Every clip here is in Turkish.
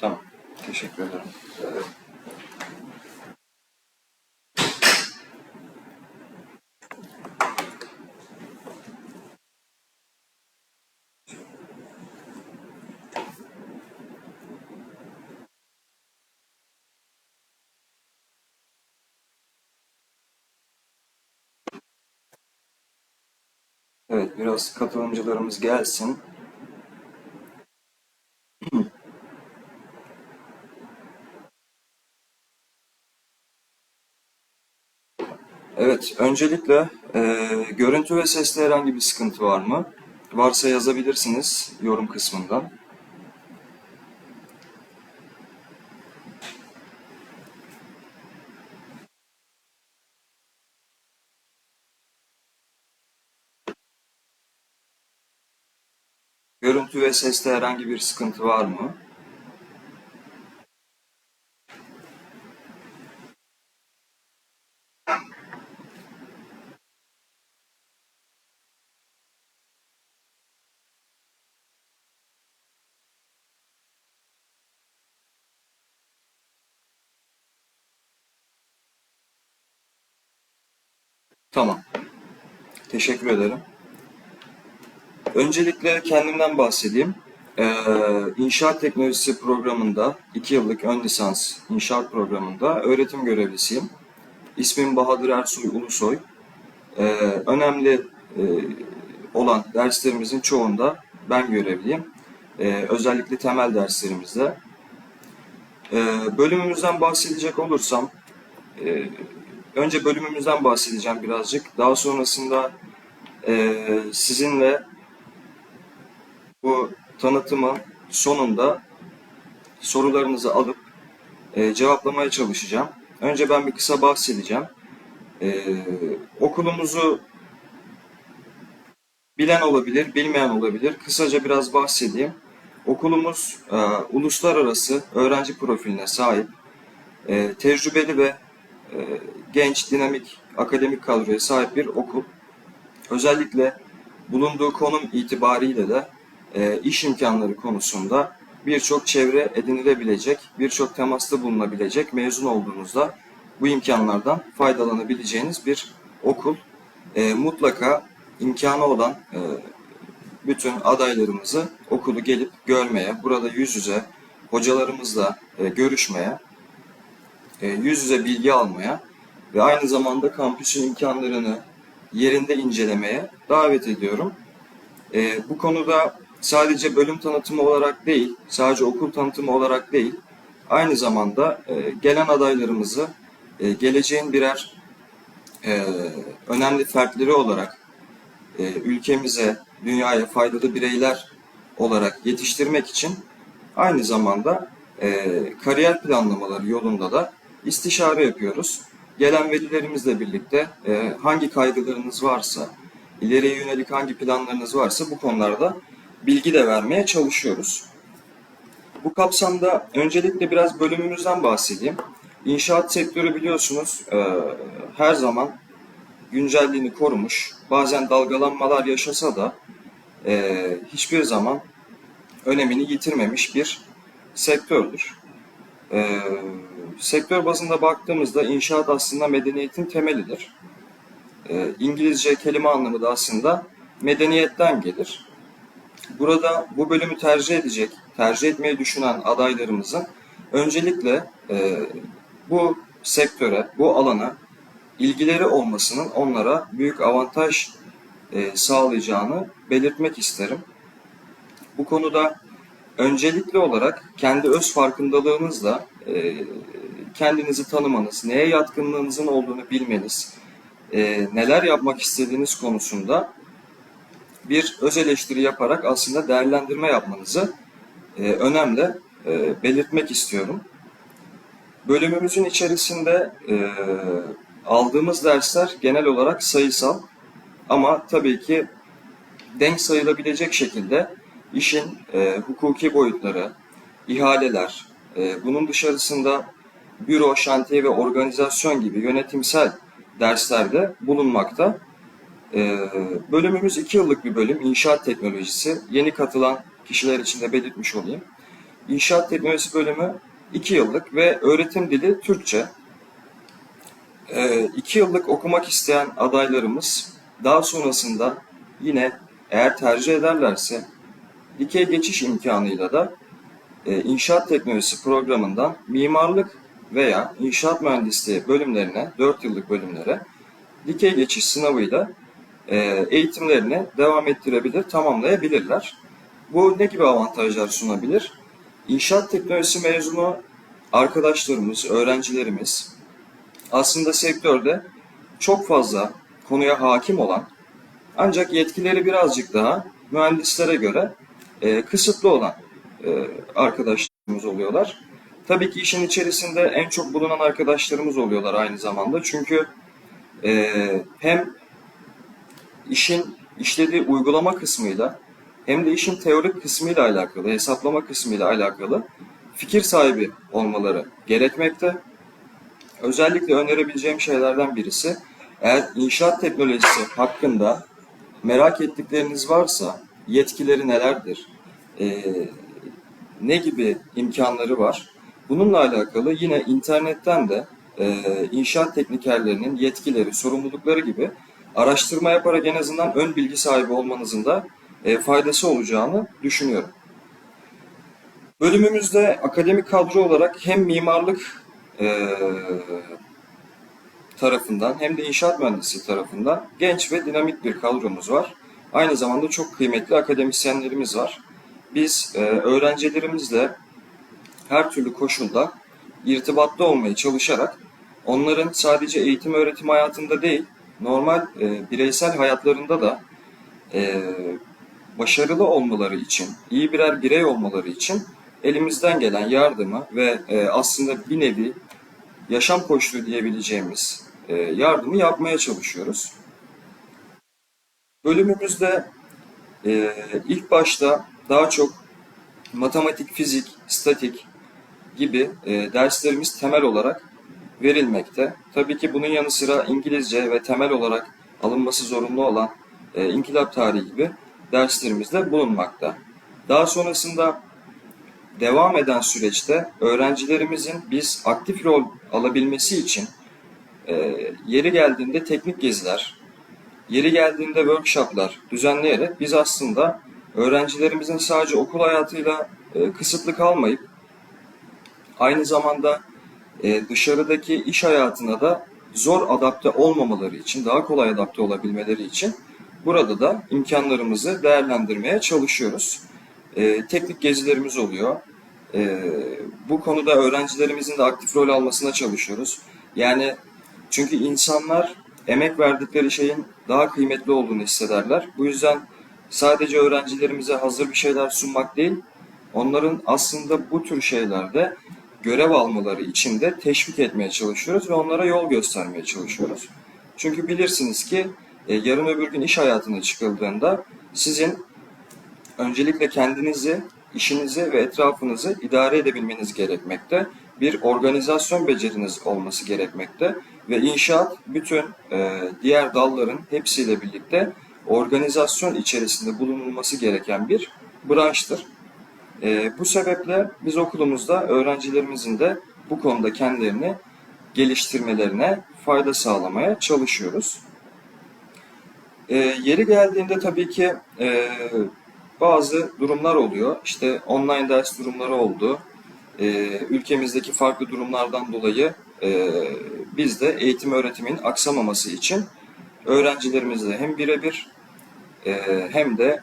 Tamam. Teşekkür ederim. Evet, biraz katılımcılarımız gelsin. Evet, öncelikle e, görüntü ve seste herhangi bir sıkıntı var mı? Varsa yazabilirsiniz yorum kısmından. Görüntü ve seste herhangi bir sıkıntı var mı? Tamam. Teşekkür ederim. Öncelikle kendimden bahsedeyim. Ee, İnşaat Teknolojisi programında, 2 yıllık ön lisans inşaat programında öğretim görevlisiyim. İsmim Bahadır Ersoy Ulusoy. Ee, önemli e, olan derslerimizin çoğunda ben görevliyim. Ee, özellikle temel derslerimizde. Ee, bölümümüzden bahsedecek olursam, e, önce bölümümüzden bahsedeceğim birazcık. Daha sonrasında e, sizinle bu tanıtımın sonunda sorularınızı alıp e, cevaplamaya çalışacağım. Önce ben bir kısa bahsedeceğim. E, okulumuzu bilen olabilir, bilmeyen olabilir. Kısaca biraz bahsedeyim. Okulumuz e, uluslararası öğrenci profiline sahip, e, tecrübeli ve e, genç, dinamik, akademik kadroya sahip bir okul. Özellikle bulunduğu konum itibariyle de e, iş imkanları konusunda birçok çevre edinilebilecek, birçok temasta bulunabilecek mezun olduğunuzda bu imkanlardan faydalanabileceğiniz bir okul. E, mutlaka imkanı olan e, bütün adaylarımızı okulu gelip görmeye, burada yüz yüze hocalarımızla e, görüşmeye, e, yüz yüze bilgi almaya ve aynı zamanda kampüsün imkanlarını yerinde incelemeye davet ediyorum. E, bu konuda sadece bölüm tanıtımı olarak değil, sadece okul tanıtımı olarak değil, aynı zamanda e, gelen adaylarımızı e, geleceğin birer e, önemli fertleri olarak e, ülkemize, dünyaya faydalı bireyler olarak yetiştirmek için aynı zamanda e, kariyer planlamaları yolunda da istişare yapıyoruz. Gelen velilerimizle birlikte e, hangi kaygılarınız varsa, ileriye yönelik hangi planlarınız varsa bu konularda bilgi de vermeye çalışıyoruz. Bu kapsamda öncelikle biraz bölümümüzden bahsedeyim. İnşaat sektörü biliyorsunuz e, her zaman güncelliğini korumuş, bazen dalgalanmalar yaşasa da e, hiçbir zaman önemini yitirmemiş bir sektördür. E, sektör bazında baktığımızda inşaat aslında medeniyetin temelidir. E, İngilizce kelime anlamı da aslında medeniyetten gelir. Burada bu bölümü tercih edecek, tercih etmeyi düşünen adaylarımızın öncelikle e, bu sektöre, bu alana ilgileri olmasının onlara büyük avantaj e, sağlayacağını belirtmek isterim. Bu konuda öncelikli olarak kendi öz farkındalığınızla e, kendinizi tanımanız, neye yatkınlığınızın olduğunu bilmeniz, e, neler yapmak istediğiniz konusunda bir öz eleştiri yaparak aslında değerlendirme yapmanızı e, önemli e, belirtmek istiyorum. Bölümümüzün içerisinde e, aldığımız dersler genel olarak sayısal ama tabii ki denk sayılabilecek şekilde işin e, hukuki boyutları, ihaleler, e, bunun dışarısında büro, şantiye ve organizasyon gibi yönetimsel derslerde bulunmakta. Ee, bölümümüz iki yıllık bir bölüm, inşaat teknolojisi. Yeni katılan kişiler için de belirtmiş olayım. İnşaat Teknolojisi bölümü 2 yıllık ve öğretim dili Türkçe. 2 yıllık okumak isteyen adaylarımız daha sonrasında yine eğer tercih ederlerse dikey geçiş imkanıyla da e, inşaat teknolojisi programından mimarlık veya inşaat mühendisliği bölümlerine, 4 yıllık bölümlere dikey geçiş sınavıyla e, eğitimlerini devam ettirebilir, tamamlayabilirler. Bu ne gibi avantajlar sunabilir? İnşaat teknolojisi mezunu arkadaşlarımız, öğrencilerimiz aslında sektörde çok fazla konuya hakim olan ancak yetkileri birazcık daha mühendislere göre e, kısıtlı olan e, arkadaşlarımız oluyorlar. Tabii ki işin içerisinde en çok bulunan arkadaşlarımız oluyorlar aynı zamanda. Çünkü e, hem işin işlediği uygulama kısmıyla hem de işin teorik kısmıyla alakalı, hesaplama kısmıyla alakalı fikir sahibi olmaları gerekmekte. Özellikle önerebileceğim şeylerden birisi, eğer inşaat teknolojisi hakkında merak ettikleriniz varsa, yetkileri nelerdir, e, ne gibi imkanları var, bununla alakalı yine internetten de e, inşaat teknikerlerinin yetkileri, sorumlulukları gibi araştırma yaparak en azından ön bilgi sahibi olmanızın da e, faydası olacağını düşünüyorum. Bölümümüzde akademik kadro olarak hem mimarlık e, tarafından hem de inşaat mühendisi tarafından genç ve dinamik bir kadromuz var. Aynı zamanda çok kıymetli akademisyenlerimiz var. Biz e, öğrencilerimizle her türlü koşulda irtibatta olmaya çalışarak onların sadece eğitim öğretim hayatında değil, normal e, bireysel hayatlarında da e, başarılı olmaları için, iyi birer birey olmaları için elimizden gelen yardımı ve e, aslında bir nevi yaşam koçluğu diyebileceğimiz e, yardımı yapmaya çalışıyoruz. Bölümümüzde e, ilk başta daha çok matematik, fizik, statik gibi e, derslerimiz temel olarak verilmekte. Tabii ki bunun yanı sıra İngilizce ve temel olarak alınması zorunlu olan e, inkılap tarihi gibi derslerimiz de bulunmakta. Daha sonrasında devam eden süreçte öğrencilerimizin biz aktif rol alabilmesi için e, yeri geldiğinde teknik geziler, yeri geldiğinde workshoplar düzenleyerek biz aslında öğrencilerimizin sadece okul hayatıyla e, kısıtlı kalmayıp aynı zamanda e, dışarıdaki iş hayatına da zor adapte olmamaları için, daha kolay adapte olabilmeleri için burada da imkanlarımızı değerlendirmeye çalışıyoruz. E, teknik gezilerimiz oluyor. E, bu konuda öğrencilerimizin de aktif rol almasına çalışıyoruz. Yani çünkü insanlar emek verdikleri şeyin daha kıymetli olduğunu hissederler. Bu yüzden sadece öğrencilerimize hazır bir şeyler sunmak değil, onların aslında bu tür şeylerde görev almaları için de teşvik etmeye çalışıyoruz ve onlara yol göstermeye çalışıyoruz. Çünkü bilirsiniz ki e, yarın öbür gün iş hayatına çıkıldığında sizin öncelikle kendinizi, işinizi ve etrafınızı idare edebilmeniz gerekmekte. Bir organizasyon beceriniz olması gerekmekte ve inşaat bütün e, diğer dalların hepsiyle birlikte organizasyon içerisinde bulunulması gereken bir branştır. E, bu sebeple biz okulumuzda öğrencilerimizin de bu konuda kendilerini geliştirmelerine fayda sağlamaya çalışıyoruz. E, yeri geldiğinde tabii ki e, bazı durumlar oluyor. İşte online ders durumları oldu. E, ülkemizdeki farklı durumlardan dolayı e, biz de eğitim öğretimin aksamaması için öğrencilerimizle hem birebir e, hem de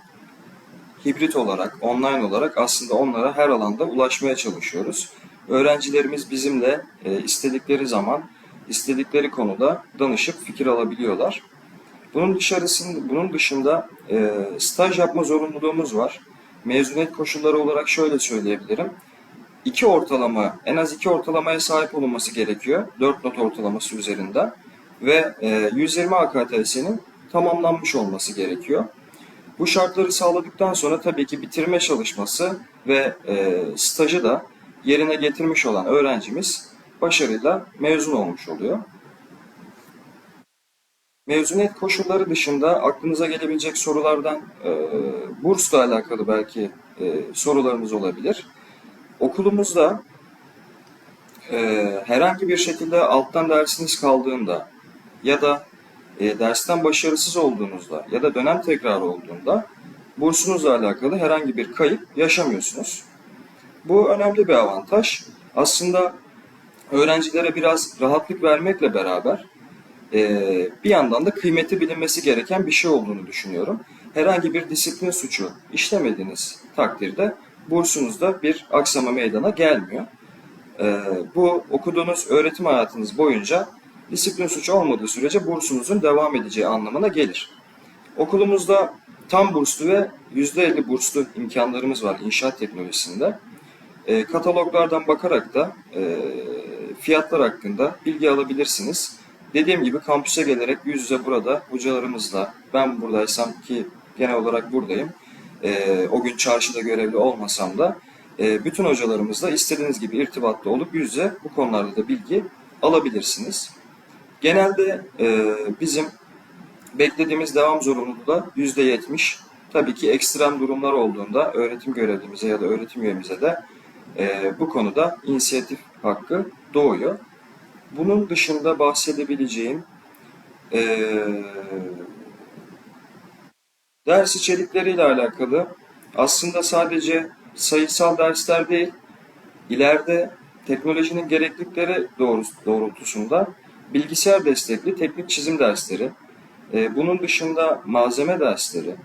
hibrit olarak, online olarak aslında onlara her alanda ulaşmaya çalışıyoruz. Öğrencilerimiz bizimle e, istedikleri zaman, istedikleri konuda danışıp fikir alabiliyorlar. Bunun dışarısında, bunun dışında e, staj yapma zorunluluğumuz var. Mezuniyet koşulları olarak şöyle söyleyebilirim. İki ortalama, en az iki ortalamaya sahip olunması gerekiyor. 4 not ortalaması üzerinde. Ve e, 120 AKTS'nin tamamlanmış olması gerekiyor. Bu şartları sağladıktan sonra tabii ki bitirme çalışması ve e, stajı da yerine getirmiş olan öğrencimiz başarıyla mezun olmuş oluyor. Mezuniyet koşulları dışında aklınıza gelebilecek sorulardan e, bursla alakalı belki e, sorularımız olabilir. okulumuzda e, herhangi bir şekilde alttan dersiniz kaldığında ya da e, dersten başarısız olduğunuzda ya da dönem tekrarı olduğunda bursunuzla alakalı herhangi bir kayıp yaşamıyorsunuz. Bu önemli bir avantaj. Aslında öğrencilere biraz rahatlık vermekle beraber e, bir yandan da kıymeti bilinmesi gereken bir şey olduğunu düşünüyorum. Herhangi bir disiplin suçu işlemediğiniz takdirde bursunuzda bir aksama meydana gelmiyor. E, bu okuduğunuz öğretim hayatınız boyunca disiplin suçu olmadığı sürece bursunuzun devam edeceği anlamına gelir. Okulumuzda tam burslu ve %50 burslu imkanlarımız var inşaat teknolojisinde. E, kataloglardan bakarak da e, fiyatlar hakkında bilgi alabilirsiniz. Dediğim gibi kampüse gelerek yüz yüze burada hocalarımızla, ben buradaysam ki genel olarak buradayım, e, o gün çarşıda görevli olmasam da e, bütün hocalarımızla istediğiniz gibi irtibatta olup yüz yüze bu konularda da bilgi alabilirsiniz. Genelde e, bizim beklediğimiz devam zorunluluğu da %70. Tabii ki ekstrem durumlar olduğunda öğretim görevlimize ya da öğretim üyemize de e, bu konuda inisiyatif hakkı doğuyor. Bunun dışında bahsedebileceğim e, ders içerikleriyle alakalı aslında sadece sayısal dersler değil, ileride teknolojinin gereklilikleri doğrultusunda bilgisayar destekli teknik çizim dersleri, e, bunun dışında malzeme dersleri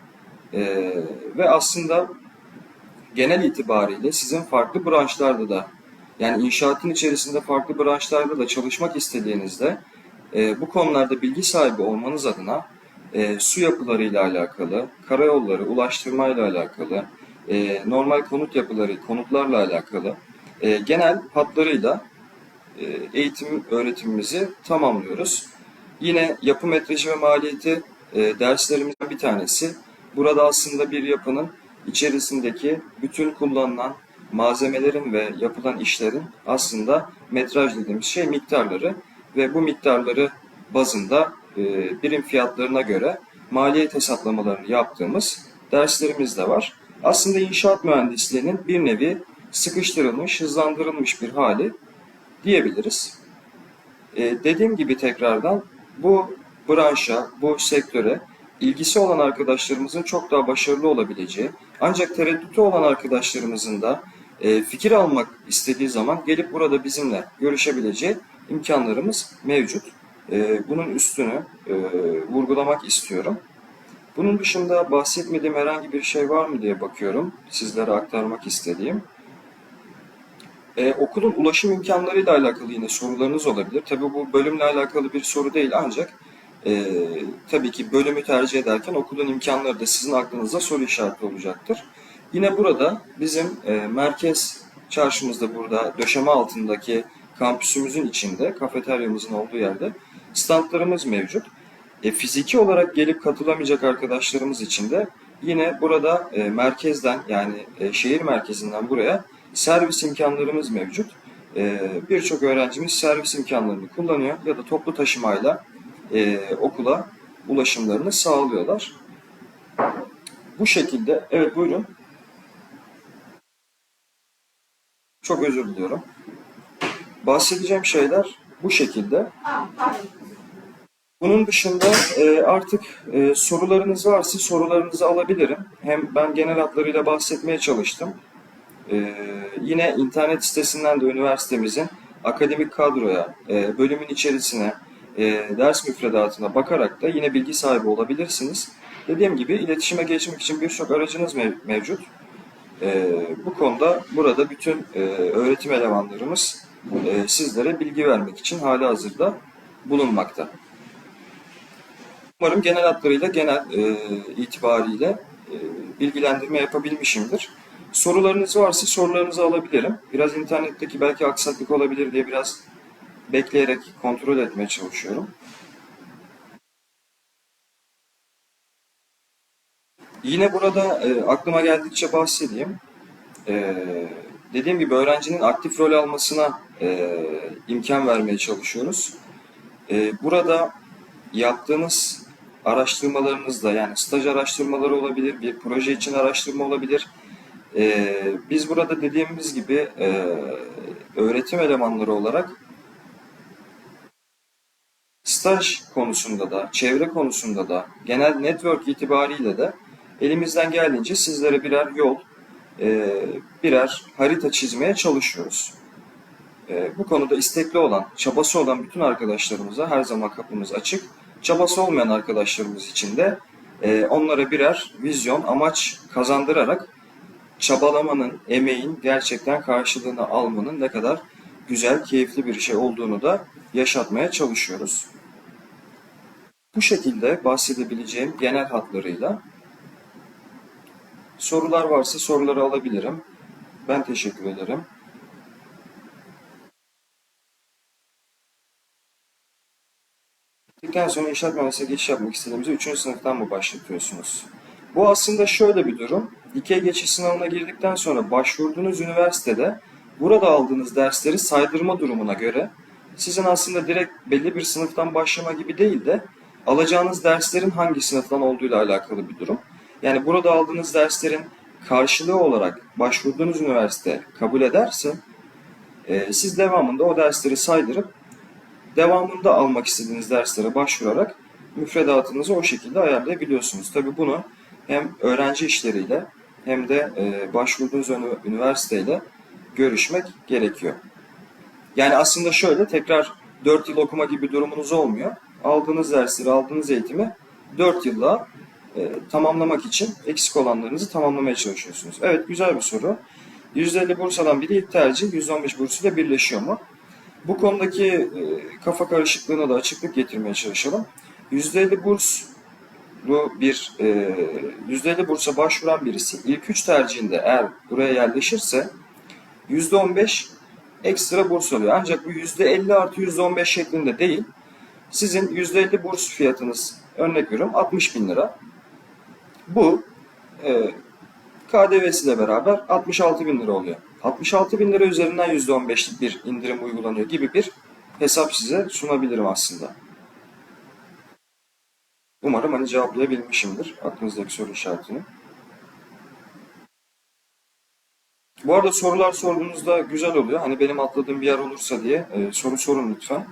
e, ve aslında genel itibariyle sizin farklı branşlarda da yani inşaatın içerisinde farklı branşlarda da çalışmak istediğinizde e, bu konularda bilgi sahibi olmanız adına e, su yapılarıyla alakalı, karayolları, ulaştırmayla alakalı, e, normal konut yapıları, konutlarla alakalı e, genel hatlarıyla eğitim öğretimimizi tamamlıyoruz. Yine yapı metreci ve maliyeti e, derslerimizden bir tanesi. Burada aslında bir yapının içerisindeki bütün kullanılan malzemelerin ve yapılan işlerin aslında metraj dediğimiz şey miktarları ve bu miktarları bazında e, birim fiyatlarına göre maliyet hesaplamalarını yaptığımız derslerimiz de var. Aslında inşaat mühendisliğinin bir nevi sıkıştırılmış, hızlandırılmış bir hali diyebiliriz. E, dediğim gibi tekrardan bu branşa, bu sektöre ilgisi olan arkadaşlarımızın çok daha başarılı olabileceği, ancak tereddütü olan arkadaşlarımızın da e, fikir almak istediği zaman gelip burada bizimle görüşebileceği imkanlarımız mevcut. E, bunun üstünü e, vurgulamak istiyorum. Bunun dışında bahsetmediğim herhangi bir şey var mı diye bakıyorum. Sizlere aktarmak istediğim. Ee, okulun ulaşım imkanlarıyla alakalı yine sorularınız olabilir. Tabii bu bölümle alakalı bir soru değil ancak e, tabii ki bölümü tercih ederken okulun imkanları da sizin aklınızda soru işareti olacaktır. Yine burada bizim e, merkez çarşımızda burada döşeme altındaki kampüsümüzün içinde, kafeteryamızın olduğu yerde standlarımız mevcut. E, fiziki olarak gelip katılamayacak arkadaşlarımız için de yine burada e, merkezden yani e, şehir merkezinden buraya servis imkanlarımız mevcut. E, Birçok öğrencimiz servis imkanlarını kullanıyor ya da toplu taşımayla e, okula ulaşımlarını sağlıyorlar. Bu şekilde, evet buyurun. Çok özür diliyorum. Bahsedeceğim şeyler bu şekilde. Bunun dışında e, artık e, sorularınız varsa sorularınızı alabilirim. Hem ben genel hatlarıyla bahsetmeye çalıştım. E, yine internet sitesinden de üniversitemizin akademik kadroya, e, bölümün içerisine, e, ders müfredatına bakarak da yine bilgi sahibi olabilirsiniz. Dediğim gibi iletişime geçmek için birçok aracınız mev mevcut. E, bu konuda burada bütün e, öğretim elemanlarımız e, sizlere bilgi vermek için hali hazırda bulunmakta. Umarım genel hatlarıyla, genel e, itibariyle e, bilgilendirme yapabilmişimdir. Sorularınız varsa sorularınızı alabilirim. Biraz internetteki belki aksaklık olabilir diye biraz bekleyerek kontrol etmeye çalışıyorum. Yine burada e, aklıma geldikçe bahsedeyim. E, dediğim gibi öğrencinin aktif rol almasına e, imkan vermeye çalışıyoruz. E, burada yaptığınız araştırmalarınızda yani staj araştırmaları olabilir, bir proje için araştırma olabilir. Ee, biz burada dediğimiz gibi e, öğretim elemanları olarak staj konusunda da, çevre konusunda da, genel network itibariyle de elimizden geldiğince sizlere birer yol, e, birer harita çizmeye çalışıyoruz. E, bu konuda istekli olan, çabası olan bütün arkadaşlarımıza her zaman kapımız açık. Çabası olmayan arkadaşlarımız için de e, onlara birer vizyon, amaç kazandırarak çabalamanın, emeğin gerçekten karşılığını almanın ne kadar güzel, keyifli bir şey olduğunu da yaşatmaya çalışıyoruz. Bu şekilde bahsedebileceğim genel hatlarıyla sorular varsa soruları alabilirim. Ben teşekkür ederim. Bittikten sonra inşaat mühendisliğine geçiş yapmak istediğimizde 3. sınıftan mı başlatıyorsunuz? Bu aslında şöyle bir durum. Dikey geçiş sınavına girdikten sonra başvurduğunuz üniversitede burada aldığınız dersleri saydırma durumuna göre sizin aslında direkt belli bir sınıftan başlama gibi değil de alacağınız derslerin hangi sınıftan olduğuyla alakalı bir durum. Yani burada aldığınız derslerin karşılığı olarak başvurduğunuz üniversite kabul ederse e, siz devamında o dersleri saydırıp devamında almak istediğiniz derslere başvurarak müfredatınızı o şekilde ayarlayabiliyorsunuz. Tabii bunu hem öğrenci işleriyle hem de e, başvurduğunuz üniversiteyle görüşmek gerekiyor. Yani aslında şöyle tekrar 4 yıl okuma gibi durumunuz olmuyor. Aldığınız dersleri, aldığınız eğitimi 4 yılla e, tamamlamak için eksik olanlarınızı tamamlamaya çalışıyorsunuz. Evet güzel bir soru. %50 burs alan biri ilk tercih %15 bursuyla birleşiyor mu? Bu konudaki e, kafa karışıklığına da açıklık getirmeye çalışalım. %50 burslu bir e, %50 bursa başvuran birisi ilk 3 tercihinde eğer buraya yerleşirse %15 ekstra burs alıyor. Ancak bu %50 artı %15 şeklinde değil. Sizin %50 burs fiyatınız örnek veriyorum 60 bin lira. Bu e, KDV'siyle beraber 66 bin lira oluyor. 66 bin lira üzerinden %15'lik bir indirim uygulanıyor gibi bir hesap size sunabilirim aslında. Umarım hani cevaplayabilmişimdir aklınızdaki soru işaretini. Bu arada sorular sorduğunuzda güzel oluyor. Hani benim atladığım bir yer olursa diye e, soru sorun lütfen.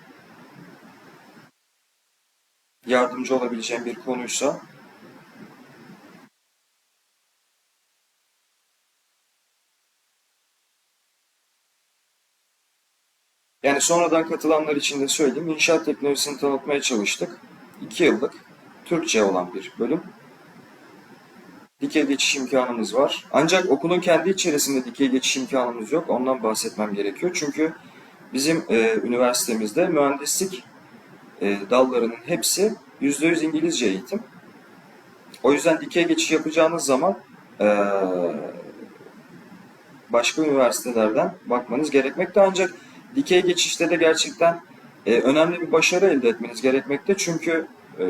Yardımcı olabileceğim bir konuysa Yani sonradan katılanlar için de söyleyeyim. İnşaat teknolojisini tanıtmaya çalıştık. 2 yıllık Türkçe olan bir bölüm. Dikey geçiş imkanımız var. Ancak okulun kendi içerisinde dikey geçiş imkanımız yok. Ondan bahsetmem gerekiyor. Çünkü bizim e, üniversitemizde mühendislik e, dallarının hepsi %100 İngilizce eğitim. O yüzden dikey geçiş yapacağınız zaman e, başka üniversitelerden bakmanız gerekmekte. Ancak dikey geçişte de gerçekten e, önemli bir başarı elde etmeniz gerekmekte. Çünkü e,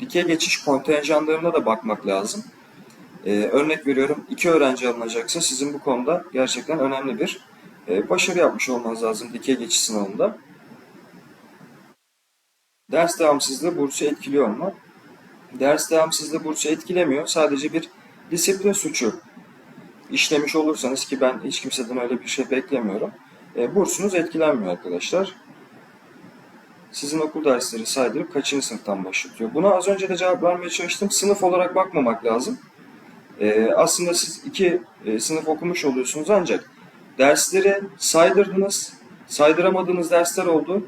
dikey geçiş kontenjanlarına da bakmak lazım. E, örnek veriyorum iki öğrenci alınacaksa sizin bu konuda gerçekten önemli bir e, başarı yapmış olmanız lazım dikey geçiş sınavında. Ders devamsızlığı bursu etkiliyor mu? Ders devamsızlığı bursu etkilemiyor. Sadece bir disiplin suçu işlemiş olursanız ki ben hiç kimseden öyle bir şey beklemiyorum. E, bursunuz etkilenmiyor arkadaşlar. Sizin okul dersleri saydırıp kaçıncı sınıftan başlatıyor? Buna az önce de cevap vermeye çalıştım. Sınıf olarak bakmamak lazım. E, aslında siz iki e, sınıf okumuş oluyorsunuz ancak dersleri saydırdınız. Saydıramadığınız dersler oldu.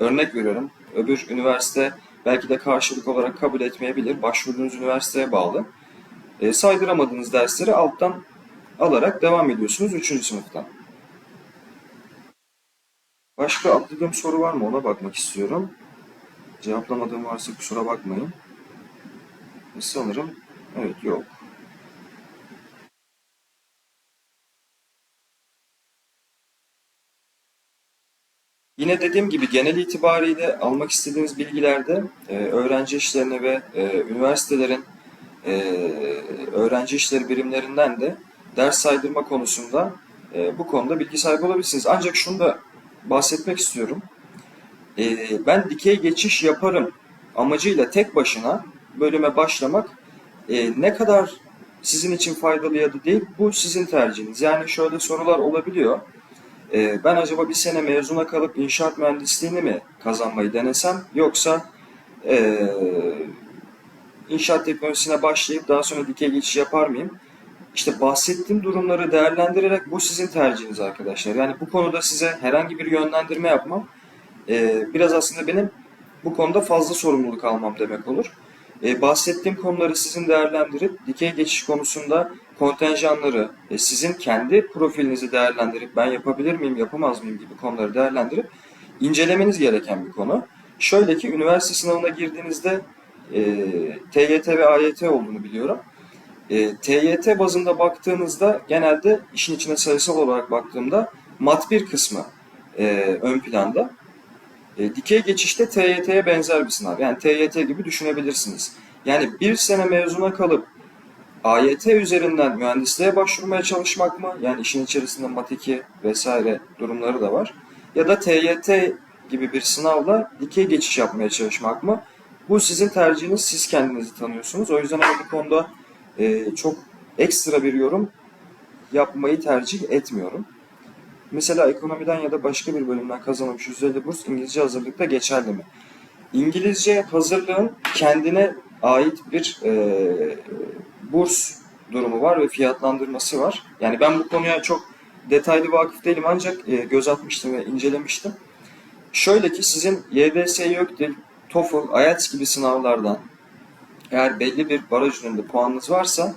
Örnek veriyorum. Öbür üniversite belki de karşılık olarak kabul etmeyebilir. Başvurduğunuz üniversiteye bağlı. E, saydıramadığınız dersleri alttan alarak devam ediyorsunuz 3. sınıftan. Başka atladığım soru var mı ona bakmak istiyorum. Cevaplamadığım varsa kusura bakmayın. Sanırım evet yok. Yine dediğim gibi genel itibariyle almak istediğiniz bilgilerde e, öğrenci işlerine ve e, üniversitelerin e, öğrenci işleri birimlerinden de ders saydırma konusunda e, bu konuda bilgi sahibi olabilirsiniz. Ancak şunu da bahsetmek istiyorum. E, ben dikey geçiş yaparım amacıyla tek başına bölüme başlamak e, ne kadar sizin için faydalı ya da değil bu sizin tercihiniz. Yani şöyle sorular olabiliyor. Ee, ben acaba bir sene mezuna kalıp inşaat mühendisliğini mi kazanmayı denesem yoksa ee, inşaat teknolojisine başlayıp daha sonra dikey geçiş yapar mıyım? İşte bahsettiğim durumları değerlendirerek bu sizin tercihiniz arkadaşlar. Yani bu konuda size herhangi bir yönlendirme yapmam ee, biraz aslında benim bu konuda fazla sorumluluk almam demek olur. Ee, bahsettiğim konuları sizin değerlendirip dikey geçiş konusunda kontenjanları e, sizin kendi profilinizi değerlendirip ben yapabilir miyim yapamaz mıyım gibi konuları değerlendirip incelemeniz gereken bir konu. Şöyle ki üniversite sınavına girdiğinizde e, TYT ve AYT olduğunu biliyorum. E, TYT bazında baktığınızda genelde işin içine sayısal olarak baktığımda mat 1 kısmı e, ön planda. E, dikey geçişte TYT'ye benzer bir sınav. Yani TYT gibi düşünebilirsiniz. Yani bir sene mezuna kalıp AYT üzerinden mühendisliğe başvurmaya çalışmak mı? Yani işin içerisinde mat 2 vesaire durumları da var. Ya da TYT gibi bir sınavla dikey geçiş yapmaya çalışmak mı? Bu sizin tercihiniz, siz kendinizi tanıyorsunuz. O yüzden bu konuda e, çok ekstra bir yorum yapmayı tercih etmiyorum. Mesela ekonomiden ya da başka bir bölümden kazanılmış 150 burs İngilizce hazırlıkta geçerli mi? İngilizce hazırlığın kendine ait bir e, burs durumu var ve fiyatlandırması var. Yani ben bu konuya çok detaylı vakıf değilim ancak e, göz atmıştım ve incelemiştim. Şöyle ki sizin YDS, YÖKDİL, TOEFL, IELTS gibi sınavlardan eğer belli bir baraj önünde puanınız varsa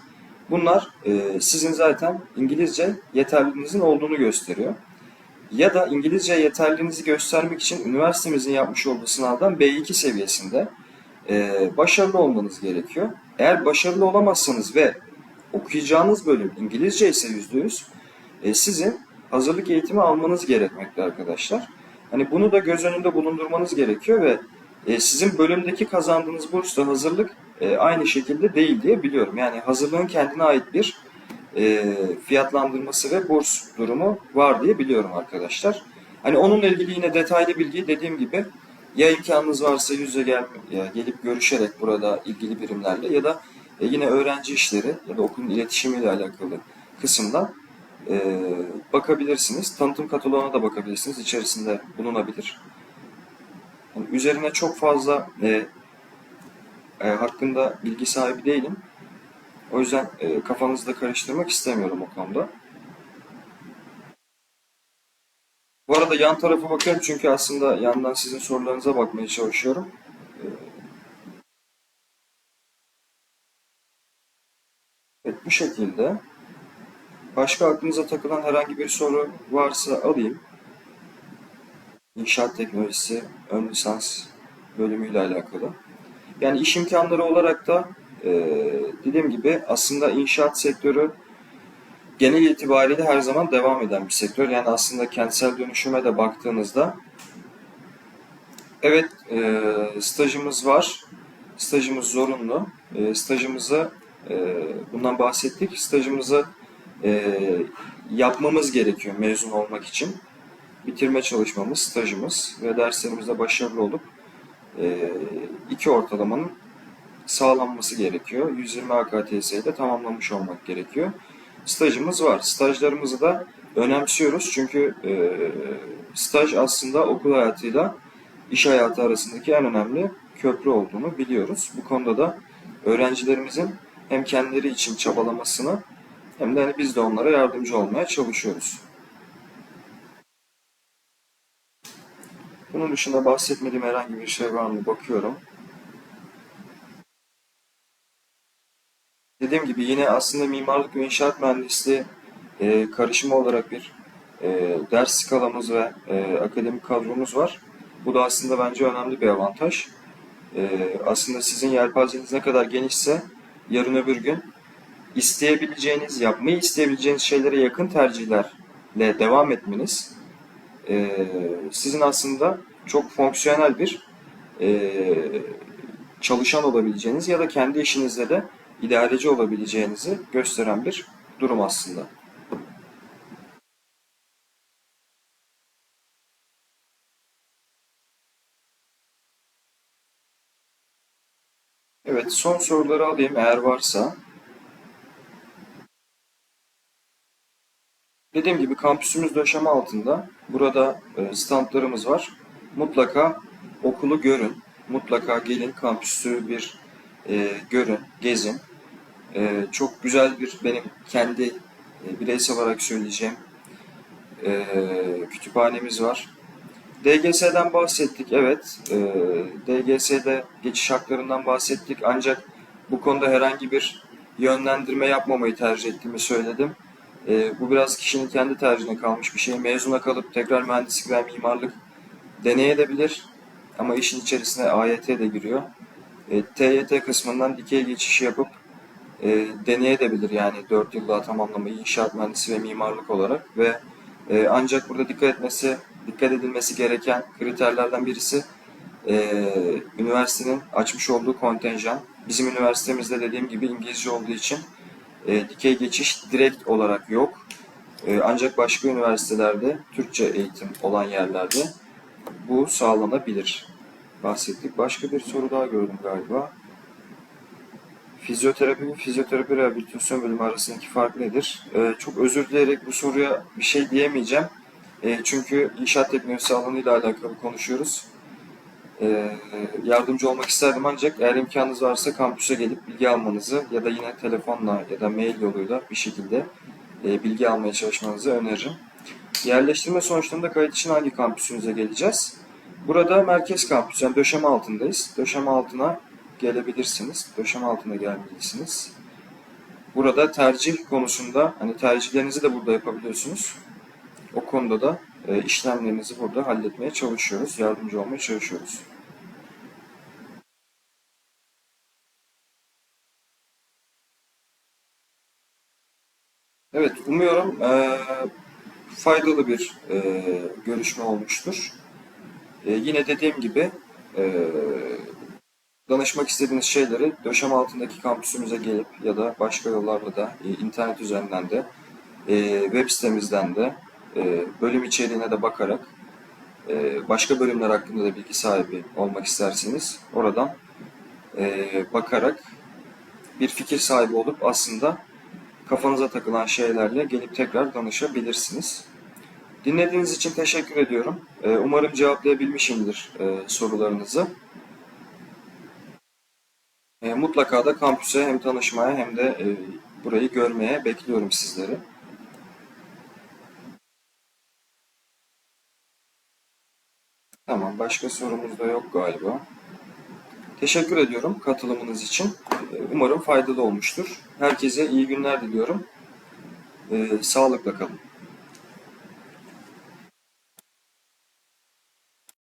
bunlar e, sizin zaten İngilizce yeterliliğinizin olduğunu gösteriyor. Ya da İngilizce yeterliliğinizi göstermek için üniversitemizin yapmış olduğu sınavdan B2 seviyesinde e, başarılı olmanız gerekiyor. Eğer başarılı olamazsanız ve okuyacağınız bölüm İngilizce ise %100 e, sizin hazırlık eğitimi almanız gerekmekte arkadaşlar. Hani bunu da göz önünde bulundurmanız gerekiyor ve e, sizin bölümdeki kazandığınız bursla hazırlık e, aynı şekilde değil diye biliyorum. Yani hazırlığın kendine ait bir e, fiyatlandırması ve burs durumu var diye biliyorum arkadaşlar. Hani onunla ilgili yine detaylı bilgi dediğim gibi ya imkanınız varsa yüze gel, ya gelip görüşerek burada ilgili birimlerle ya da e, yine öğrenci işleri ya da okulun iletişimiyle alakalı kısımdan e, bakabilirsiniz. Tanıtım kataloğuna da bakabilirsiniz. İçerisinde bulunabilir. Yani üzerine çok fazla e, e, hakkında bilgi sahibi değilim. O yüzden e, kafanızı da karıştırmak istemiyorum o konuda. Bu arada yan tarafa bakıyorum çünkü aslında yandan sizin sorularınıza bakmaya çalışıyorum. E, evet bu şekilde. Başka aklınıza takılan herhangi bir soru varsa alayım. İnşaat teknolojisi ön lisans bölümüyle alakalı. Yani iş imkanları olarak da e, dediğim gibi aslında inşaat sektörü genel itibariyle her zaman devam eden bir sektör. Yani aslında kentsel dönüşüme de baktığınızda evet e, stajımız var. Stajımız zorunlu. E, stajımızı e, bundan bahsettik. Stajımızı e, yapmamız gerekiyor mezun olmak için. Bitirme çalışmamız, stajımız ve derslerimizde başarılı olup iki ortalamanın sağlanması gerekiyor. 120 AKTS'yi de tamamlamış olmak gerekiyor. Stajımız var. Stajlarımızı da önemsiyoruz çünkü e, staj aslında okul hayatıyla iş hayatı arasındaki en önemli köprü olduğunu biliyoruz. Bu konuda da öğrencilerimizin hem kendileri için çabalamasını hem de hani biz de onlara yardımcı olmaya çalışıyoruz. Bunun dışında bahsetmediğim herhangi bir şey var mı bakıyorum. Dediğim gibi yine aslında mimarlık ve inşaat mühendisliği e, karışımı olarak bir e, ders skalamız ve e, akademik kadromuz var. Bu da aslında bence önemli bir avantaj. E, aslında sizin yelpazeniz ne kadar genişse yarın öbür gün isteyebileceğiniz, yapmayı isteyebileceğiniz şeylere yakın tercihlerle devam etmeniz e, sizin aslında çok fonksiyonel bir e, çalışan olabileceğiniz ya da kendi işinizde de idareci olabileceğinizi gösteren bir durum aslında. Evet, son soruları alayım eğer varsa. Dediğim gibi kampüsümüz döşeme altında. Burada e, standlarımız var. Mutlaka okulu görün. Mutlaka gelin kampüsü bir e, görün, gezin. E, çok güzel bir benim kendi e, bireysel olarak söyleyeceğim e, kütüphanemiz var. DGS'den bahsettik, evet. E, DGS'de geçiş haklarından bahsettik. Ancak bu konuda herhangi bir yönlendirme yapmamayı tercih ettiğimi söyledim. E, bu biraz kişinin kendi tercihine kalmış bir şey. Mezuna kalıp tekrar mühendislik ve mimarlık deneyebilir. Ama işin içerisine AYT de giriyor. E, TYT kısmından dikey geçişi yapıp e, deneyebilir yani 4 yılda tamamlamayı inşaat mühendisi ve mimarlık olarak ve e, ancak burada dikkat etmesi dikkat edilmesi gereken kriterlerden birisi e, üniversitenin açmış olduğu kontenjan. Bizim üniversitemizde dediğim gibi İngilizce olduğu için e, dikey geçiş direkt olarak yok. E, ancak başka üniversitelerde Türkçe eğitim olan yerlerde bu sağlanabilir. Bahsettik. Başka bir soru daha gördüm galiba. Fizyoterapi ve fizyoterapi rehabilitasyon bölümü arasındaki fark nedir? Ee, çok özür dileyerek bu soruya bir şey diyemeyeceğim. Ee, çünkü inşaat teknolojisi alanıyla alakalı konuşuyoruz. Ee, yardımcı olmak isterdim ancak eğer imkanınız varsa kampüse gelip bilgi almanızı ya da yine telefonla ya da mail yoluyla bir şekilde e, bilgi almaya çalışmanızı öneririm. Yerleştirme sonuçlarında kayıt için hangi kampüsünüze geleceğiz? Burada merkez kampüs, yani döşeme altındayız. Döşeme altına gelebilirsiniz. Döşeme altına gelmelisiniz. Burada tercih konusunda hani tercihlerinizi de burada yapabiliyorsunuz. O konuda da e, işlemlerinizi burada halletmeye çalışıyoruz. Yardımcı olmaya çalışıyoruz. Evet, umuyorum e, faydalı bir e, görüşme olmuştur. E, yine dediğim gibi e, danışmak istediğiniz şeyleri döşem altındaki kampüsümüze gelip ya da başka yollarla da e, internet üzerinden de e, web sitemizden de bölüm içeriğine de bakarak e, başka bölümler hakkında da bilgi sahibi olmak isterseniz oradan e, bakarak bir fikir sahibi olup aslında kafanıza takılan şeylerle gelip tekrar danışabilirsiniz. Dinlediğiniz için teşekkür ediyorum. E, umarım cevaplayabilmişimdir sorularınızı. Mutlaka da kampüse hem tanışmaya hem de burayı görmeye bekliyorum sizleri. Tamam, başka sorumuz da yok galiba. Teşekkür ediyorum katılımınız için. E, Umarım faydalı olmuştur. Herkese iyi günler diliyorum. E, sağlıkla kalın.